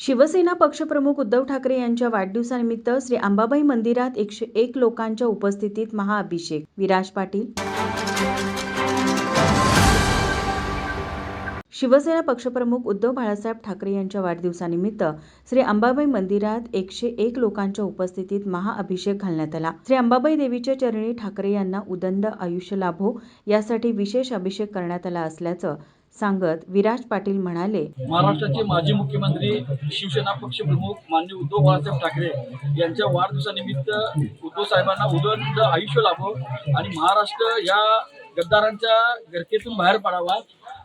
शिवसेना पक्षप्रमुख उद्धव ठाकरे यांच्या वाढदिवसानिमित्त श्री अंबाबाई मंदिरात एकशे एक लोकांच्या उपस्थितीत महाअभिषेक. विराज पाटील. शिवसेना पक्षप्रमुख उद्धव बाळासाहेब ठाकरे यांच्या वाढदिवसानिमित्त श्री अंबाबाई मंदिरात एकशे एक लोकांच्या उपस्थितीत महाअभिषेक घालण्यात आला. श्री अंबाबाई देवीच्या चरणी ठाकरे यांना उदंड आयुष्य लाभो यासाठी विशेष अभिषेक करण्यात आला असल्याचं सांगत विराज पाटील म्हणाले महाराष्ट्राचे माजी मुख्यमंत्री शिवसेना पक्षप्रमुख माननीय उद्धव बाळासाहेब ठाकरे यांच्या वाढदिवसानिमित्त उद्धव साहेबांना उदंड आयुष्य लाभो आणि महाराष्ट्र या गद्दारांच्या गरकेतून बाहेर पडावा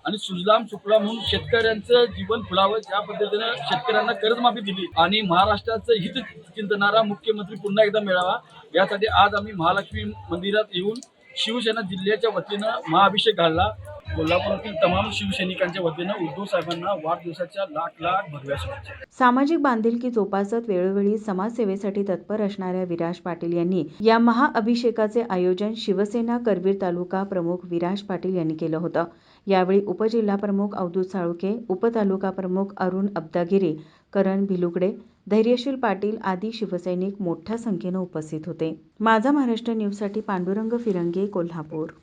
आणि सुजलाम सुफलाम म्हणून शेतकऱ्यांचं जीवन फुलावं ज्या पद्धतीनं शेतकऱ्यांना कर्जमाफी दिली आणि महाराष्ट्राचं हित चिंतणारा मुख्यमंत्री पुन्हा एकदा मिळावा यासाठी आज आम्ही महालक्ष्मी मंदिरात येऊन शिवसेना जिल्ह्याच्या वतीनं महाअभिषेक घालला. कोल्हापुरातील तमाम शिवसैनिकांच्या वतीनं उद्धव साहेबांना वाढदिवसाच्या लाख लाख भगव्या शुभेच्छा. सामाजिक बांधिलकी जोपासत वेळोवेळी समाजसेवेसाठी तत्पर असणाऱ्या विराज पाटील यांनी या महाअभिषेकाचे आयोजन शिवसेना करवीर तालुका प्रमुख विराज पाटील यांनी केलं होतं. यावेळी उपजिल्हा प्रमुख अवधूत साळुके उपतालुका प्रमुख अरुण अब्दागिरी करण भिलुगडे धैर्यशील पाटील आदी शिवसैनिक मोठ्या संख्येनं उपस्थित होते. माझा महाराष्ट्र न्यूजसाठी पांडुरंग फिरंगे कोल्हापूर.